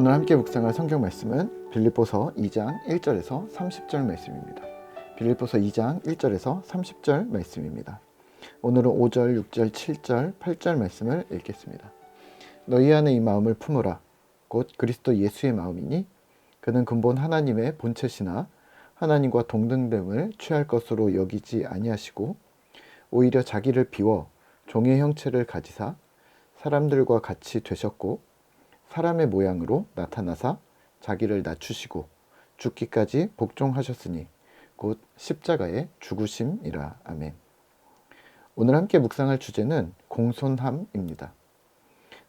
오늘 함께 묵상할 성경 말씀은 빌립보서 2장 1절에서 30절 말씀입니다. 빌립보서 2장 1절에서 30절 말씀입니다. 오늘은 5절, 6절, 7절, 8절 말씀을 읽겠습니다. 너희 안에 이 마음을 품으라. 곧 그리스도 예수의 마음이니 그는 근본 하나님의 본체시나 하나님과 동등됨을 취할 것으로 여기지 아니하시고 오히려 자기를 비워 종의 형체를 가지사 사람들과 같이 되셨고 사람의 모양으로 나타나사 자기를 낮추시고 죽기까지 복종하셨으니 곧 십자가의 죽으심이라 아멘. 오늘 함께 묵상할 주제는 공손함입니다.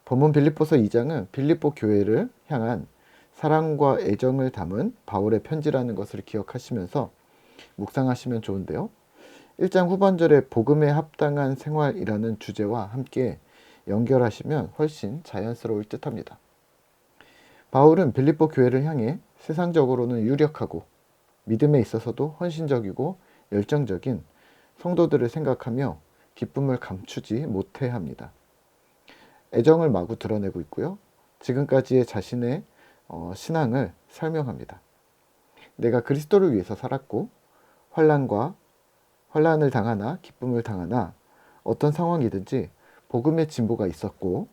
본문 빌립보서 2장은 빌립보 교회를 향한 사랑과 애정을 담은 바울의 편지라는 것을 기억하시면서 묵상하시면 좋은데요. 1장 후반절에 복음에 합당한 생활이라는 주제와 함께 연결하시면 훨씬 자연스러울 듯합니다. 바울은 빌립보 교회를 향해 세상적으로는 유력하고 믿음에 있어서도 헌신적이고 열정적인 성도들을 생각하며 기쁨을 감추지 못해 합니다. 애정을 마구 드러내고 있고요. 지금까지의 자신의 어, 신앙을 설명합니다. 내가 그리스도를 위해서 살았고 환란과 환란을 당하나 기쁨을 당하나 어떤 상황이든지 복음의 진보가 있었고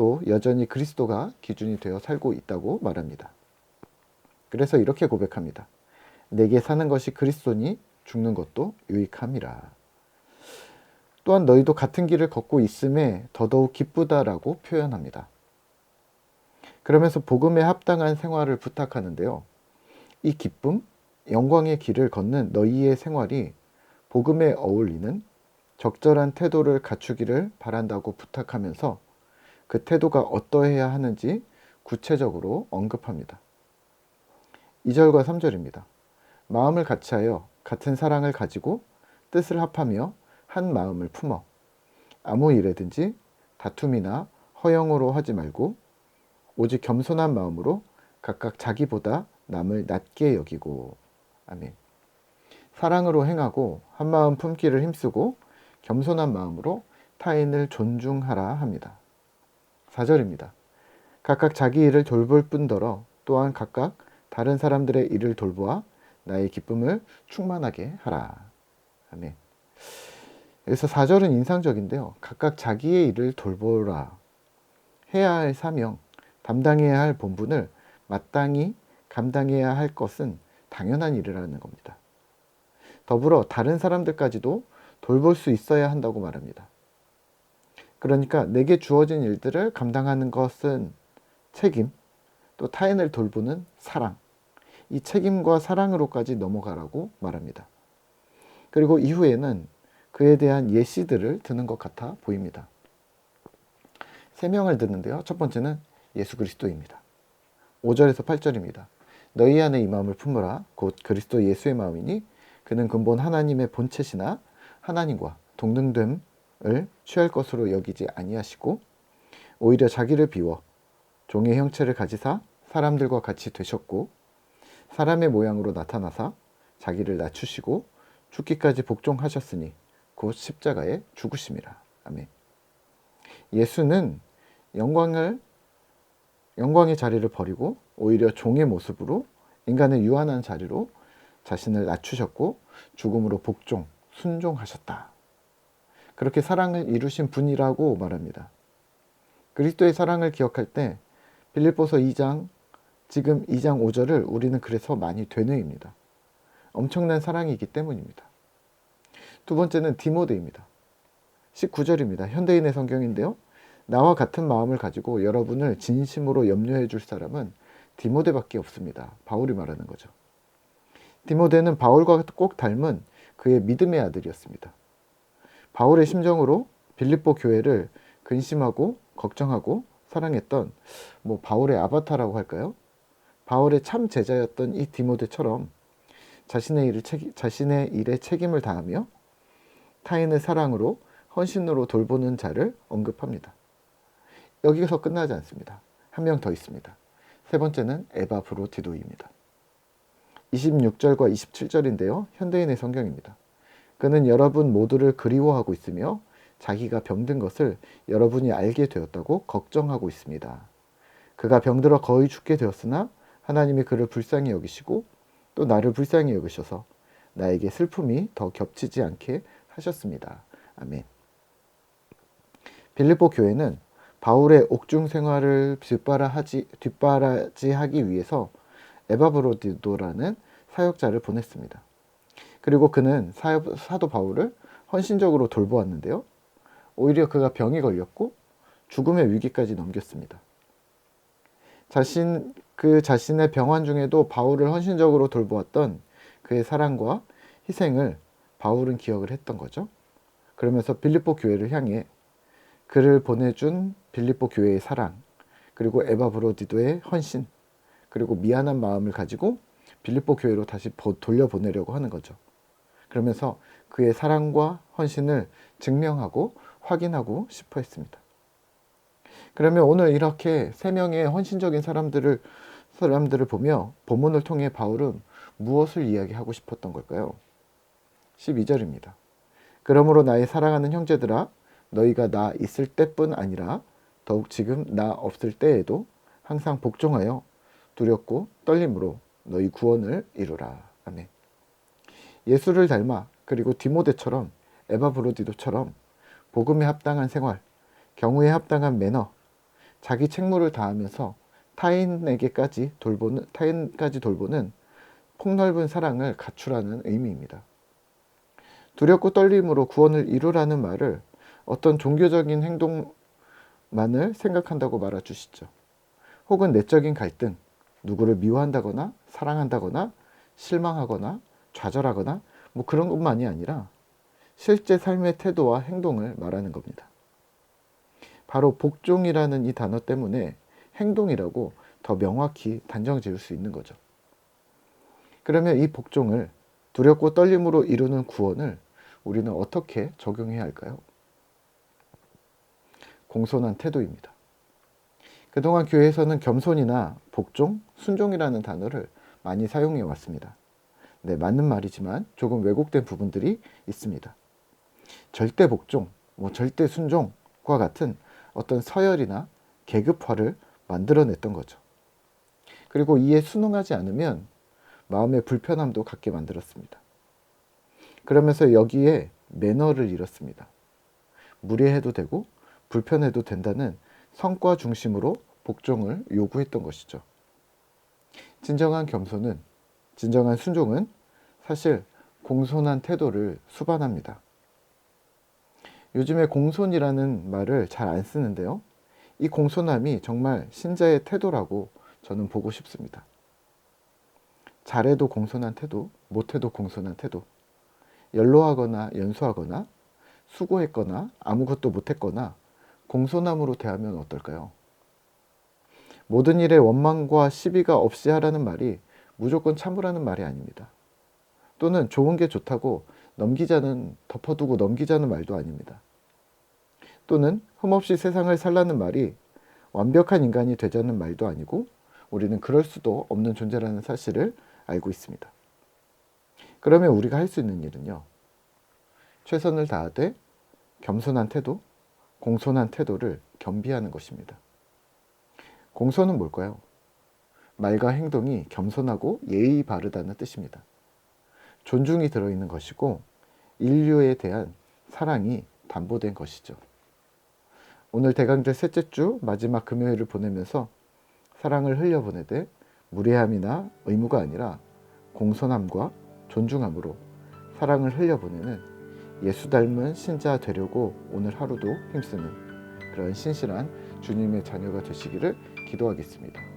또 여전히 그리스도가 기준이 되어 살고 있다고 말합니다. 그래서 이렇게 고백합니다. 내게 사는 것이 그리스도니 죽는 것도 유익함이라. 또한 너희도 같은 길을 걷고 있음에 더더욱 기쁘다라고 표현합니다. 그러면서 복음에 합당한 생활을 부탁하는데요. 이 기쁨, 영광의 길을 걷는 너희의 생활이 복음에 어울리는 적절한 태도를 갖추기를 바란다고 부탁하면서 그 태도가 어떠해야 하는지 구체적으로 언급합니다. 2절과 3절입니다. 마음을 같이하여 같은 사랑을 가지고 뜻을 합하며 한 마음을 품어 아무 일에든지 다툼이나 허영으로 하지 말고 오직 겸손한 마음으로 각각 자기보다 남을 낮게 여기고 아멘. 사랑으로 행하고 한 마음 품기를 힘쓰고 겸손한 마음으로 타인을 존중하라 합니다. 4절입니다. 각각 자기 일을 돌볼 뿐더러 또한 각각 다른 사람들의 일을 돌보아 나의 기쁨을 충만하게 하라. 아멘. 그래서 4절은 인상적인데요. 각각 자기의 일을 돌보라. 해야 할 사명, 담당해야 할 본분을 마땅히 감당해야 할 것은 당연한 일이라는 겁니다. 더불어 다른 사람들까지도 돌볼 수 있어야 한다고 말합니다. 그러니까 내게 주어진 일들을 감당하는 것은 책임, 또 타인을 돌보는 사랑, 이 책임과 사랑으로까지 넘어가라고 말합니다. 그리고 이후에는 그에 대한 예시들을 드는 것 같아 보입니다. 세 명을 드는데요. 첫 번째는 예수 그리스도입니다. 5절에서 8절입니다. 너희 안에 이 마음을 품으라 곧 그리스도 예수의 마음이니 그는 근본 하나님의 본체시나 하나님과 동등됨 을 취할 것으로 여기지 아니하시고 오히려 자기를 비워 종의 형체를 가지사 사람들과 같이 되셨고 사람의 모양으로 나타나사 자기를 낮추시고 죽기까지 복종하셨으니 곧 십자가에 죽으심이라. 아멘. 예수는 영광을 영광의 자리를 버리고 오히려 종의 모습으로 인간의 유한한 자리로 자신을 낮추셨고 죽음으로 복종, 순종하셨다. 그렇게 사랑을 이루신 분이라고 말합니다. 그리스도의 사랑을 기억할 때 빌립보서 2장 지금 2장 5절을 우리는 그래서 많이 되뇌입니다. 엄청난 사랑이기 때문입니다. 두 번째는 디모데입니다. 19절입니다. 현대인의 성경인데요. 나와 같은 마음을 가지고 여러분을 진심으로 염려해 줄 사람은 디모데밖에 없습니다. 바울이 말하는 거죠. 디모데는 바울과 꼭 닮은 그의 믿음의 아들이었습니다. 바울의 심정으로 빌립보 교회를 근심하고 걱정하고 사랑했던 뭐 바울의 아바타라고 할까요? 바울의 참 제자였던 이 디모데처럼 자신의 일을 책, 자신의 일에 책임을 다하며 타인의 사랑으로 헌신으로 돌보는 자를 언급합니다. 여기서 끝나지 않습니다. 한 명 더 있습니다. 세 번째는 에바 브로티도입니다. 26절과 27절인데요. 현대인의 성경입니다. 그는 여러분 모두를 그리워하고 있으며 자기가 병든 것을 여러분이 알게 되었다고 걱정하고 있습니다. 그가 병들어 거의 죽게 되었으나 하나님이 그를 불쌍히 여기시고 또 나를 불쌍히 여기셔서 나에게 슬픔이 더 겹치지 않게 하셨습니다. 아멘. 빌립보 교회는 바울의 옥중 생활을 뒷바라하지, 뒷바라지하기 위해서 에바브로디도라는 사역자를 보냈습니다. 그리고 그는 사, 사도 바울을 헌신적으로 돌보았는데요. 오히려 그가 병이 걸렸고 죽음의 위기까지 넘겼습니다. 자신 그 자신의 병환 중에도 바울을 헌신적으로 돌보았던 그의 사랑과 희생을 바울은 기억을 했던 거죠. 그러면서 빌립보 교회를 향해 그를 보내준 빌립보 교회의 사랑, 그리고 에바브로디도의 헌신, 그리고 미안한 마음을 가지고 빌립보 교회로 다시 돌려보내려고 하는 거죠. 그러면서 그의 사랑과 헌신을 증명하고 확인하고 싶어 했습니다. 그러면 오늘 이렇게 세 명의 헌신적인 사람들을 사람들을 보며 본문을 통해 바울은 무엇을 이야기하고 싶었던 걸까요? 12절입니다. 그러므로 나의 사랑하는 형제들아 너희가 나 있을 때뿐 아니라 더욱 지금 나 없을 때에도 항상 복종하여 두렵고 떨림으로 너희 구원을 이루라. 아멘. 예수를 닮아 그리고 디모데처럼 에바 브로디도처럼 복음에 합당한 생활, 경우에 합당한 매너, 자기 책무를 다하면서 타인에게까지 돌보는 타인까지 돌보는 폭넓은 사랑을 갖추라는 의미입니다. 두렵고 떨림으로 구원을 이루라는 말을 어떤 종교적인 행동만을 생각한다고 말해 주시죠. 혹은 내적인 갈등, 누구를 미워한다거나 사랑한다거나 실망하거나 좌절하거나 뭐 그런 것만이 아니라 실제 삶의 태도와 행동을 말하는 겁니다. 바로 복종이라는 이 단어 때문에 행동이라고 더 명확히 단정 지을 수 있는 거죠. 그러면 이 복종을 두렵고 떨림으로 이루는 구원을 우리는 어떻게 적용해야 할까요? 공손한 태도입니다. 그동안 교회에서는 겸손이나 복종, 순종이라는 단어를 많이 사용해 왔습니다. 네, 맞는 말이지만 조금 왜곡된 부분들이 있습니다. 절대 복종, 뭐 절대 순종과 같은 어떤 서열이나 계급화를 만들어냈던 거죠. 그리고 이에 순응하지 않으면 마음의 불편함도 갖게 만들었습니다. 그러면서 여기에 매너를 잃었습니다. 무례해도 되고 불편해도 된다는 성과 중심으로 복종을 요구했던 것이죠. 진정한 겸손은, 진정한 순종은 사실 공손한 태도를 수반합니다. 요즘에 공손이라는 말을 잘 안 쓰는데요. 이 공손함이 정말 신자의 태도라고 저는 보고 싶습니다. 잘해도 공손한 태도, 못해도 공손한 태도, 연로하거나 연소하거나 수고했거나 아무것도 못했거나 공손함으로 대하면 어떨까요? 모든 일에 원망과 시비가 없이 하라는 말이 무조건 참으라는 말이 아닙니다. 또는 좋은 게 좋다고 넘기자는 덮어두고 넘기자는 말도 아닙니다. 또는 흠없이 세상을 살라는 말이 완벽한 인간이 되자는 말도 아니고 우리는 그럴 수도 없는 존재라는 사실을 알고 있습니다. 그러면 우리가 할 수 있는 일은요. 최선을 다하되 겸손한 태도, 공손한 태도를 겸비하는 것입니다. 공손은 뭘까요? 말과 행동이 겸손하고 예의 바르다는 뜻입니다. 존중이 들어있는 것이고 인류에 대한 사랑이 담보된 것이죠. 오늘 대강절 셋째 주 마지막 금요일을 보내면서 사랑을 흘려보내되 무례함이나 의무가 아니라 공손함과 존중함으로 사랑을 흘려보내는 예수 닮은 신자 되려고 오늘 하루도 힘쓰는 그런 신실한 주님의 자녀가 되시기를 기도하겠습니다.